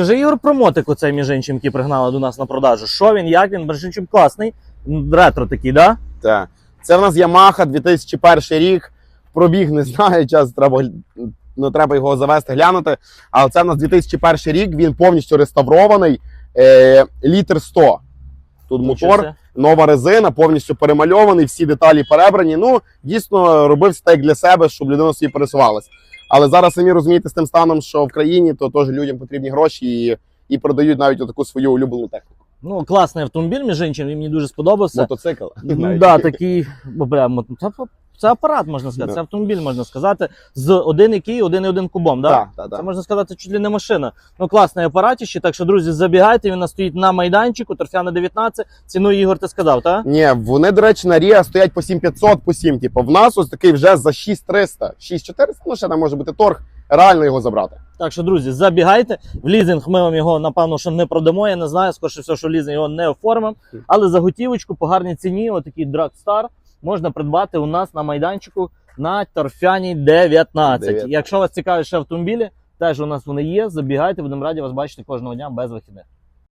Скажи, Ігор, про мотик оцей між іншим, який пригнали до нас на продажу. Що він, як він, між іншим класний. Ретро такий, да? Так. Це в нас Yamaha 2001 рік. Пробіг не знаю, час треба, ну, треба його завести, глянути. Але це в нас 2001 рік, він повністю реставрований. Е, літр 100. Тут мотор, нова резина, повністю перемальований, всі деталі перебрані. Ну, дійсно, робився так для себе, щоб людина собі пересувалась. Але зараз самі розумієте з тим станом, що в країні, то теж людям потрібні гроші і, і продають навіть таку свою улюблену техніку. Ну, класний автомобіль, між іншим, він мені дуже сподобався. Мотоцикл. Навіть. да, такий, бля, мо- це, апарат, можна сказати, Да. це автомобіль, можна сказати, з 1,1 1,1 кубом, да? Так, так, так. Це можна сказати, чуть ли не машина. Ну, класний апаратіще, так що, друзі, забігайте, він у нас стоїть на майданчику, торфяна 19, ціну Ігор ти сказав, так? Ні, вони, до речі, на Ріа стоять по 7500, по 7. Типу, в нас ось такий вже за 6300. 6400, ну ще там може бути торг, реально його забрати. Так що, друзі, забігайте. В лізинг ми вам його, напевно, що не продамо. Я не знаю, скоріше все, що лізинг його не оформимо. Але за готівочку по гарній ціні, отакий Dragstar, можна придбати у нас на майданчику на торфяній 19. 19. Якщо вас цікавить ще автомобілі, теж у нас вони є. Забігайте, будемо раді вас бачити кожного дня без вихідних.